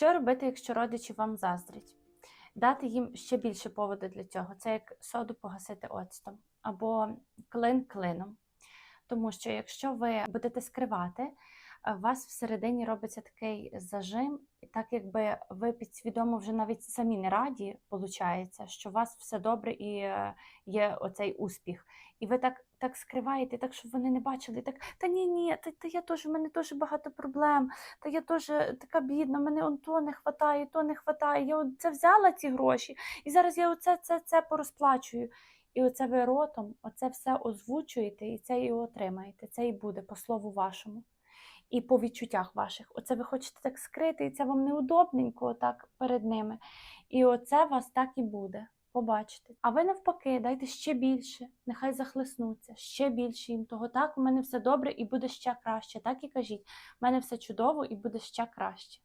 Що робити, якщо родичі вам заздрять? Дати їм ще більше поводу для цього. Це як соду погасити оцтом або клин клином. Тому що якщо ви будете скривати, у вас всередині робиться такий зажим, так якби ви підсвідомо вже навіть самі не раді, виходить, що у вас все добре і е, є оцей успіх. І ви так, так скриваєте, так щоб вони не бачили. Так, та ні, ні, та, та я теж, в мене теж багато проблем, та я теж така бідна, мене он то не хватає, то не хватає. Я це взяла ці гроші, і зараз я оце це, це порозплачую. І оце ви ротом, оце все озвучуєте, і це і отримаєте. Це і буде по слову вашому. І по відчуттях ваших. Оце ви хочете так скрити, і це вам неудобненько так перед ними. І оце вас так і буде. Побачите. А ви навпаки, дайте ще більше, нехай захлеснуться, ще більше їм того. Так, у мене все добре і буде ще краще. Так і кажіть, у мене все чудово і буде ще краще.